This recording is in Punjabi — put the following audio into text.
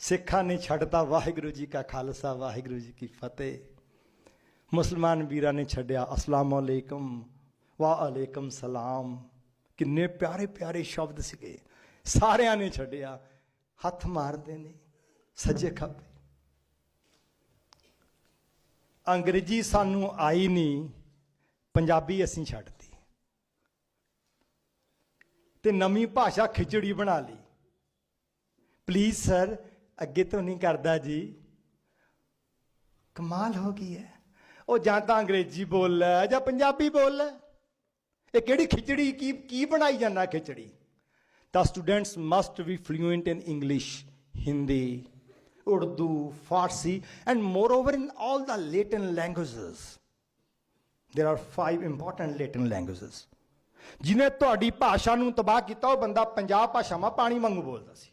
ਸਿੱਖਾਂ ਨੇ ਛੱਡਤਾ ਵਾਹਿਗੁਰੂ ਜੀ ਕਾ ਖਾਲਸਾ, ਵਾਹਿਗੁਰੂ ਜੀ ਕੀ ਫਤਿਹ। ਮੁਸਲਮਾਨ ਵੀਰਾਂ ਨੇ ਛੱਡਿਆ, ਅਸਲਾਮ ਅਲੈਕਮ ਵਾ ਅਲੈਕਮ ਸਲਾਮ। ਕਿੰਨੇ ਪਿਆਰੇ ਪਿਆਰੇ ਸ਼ਬਦ ਸੀਗੇ। ਸਾਰਿਆਂ ਨੇ ਛੱਡਿਆ, ਹੱਥ ਮਾਰਦੇ ਨੇ, ਸੱਜੇ ਖੱਬੇ। ਅੰਗਰੇਜ਼ੀ ਸਾਨੂੰ ਆਈ ਨਹੀਂ, ਪੰਜਾਬੀ ਅਸੀਂ ਛੱਡਤੀ। ਤੇ ਨਵੀਂ ਭਾਸ਼ਾ ਖਿਚੜੀ ਬਣਾ ਲਈ। ਪਲੀਜ਼ ਸਰ ਅੱਗੇ ਤੋਂ ਨਹੀਂ ਕਰਦਾ ਜੀ ਕਮਾਲ ਹੋ ਗਈ ਹੈ ਉਹ ਜਾਂ ਤਾਂ ਅੰਗਰੇਜ਼ੀ ਬੋਲ ਲੈ ਜਾਂ ਪੰਜਾਬੀ ਬੋਲ ਲੈ ਇਹ ਕਿਹੜੀ ਖਿਚੜੀ ਕੀ ਕੀ ਬਣਾਈ ਜਾਂਦਾ ਖਿਚੜੀ ਦਾ students must be fluent in English Hindi Urdu Farsi and moreover in all the Latin languages there are five important Latin languages ਜਿਨੇ ਤੁਹਾਡੀ ਭਾਸ਼ਾ ਨੂੰ ਤਬਾਹ ਕੀਤਾ ਉਹ ਬੰਦਾ ਪੰਜਾਬ ਭਾਸ਼ਾਵਾਂ ਪਾਣੀ ਵਾਂਗੂ ਬੋਲਦਾ ਸੀ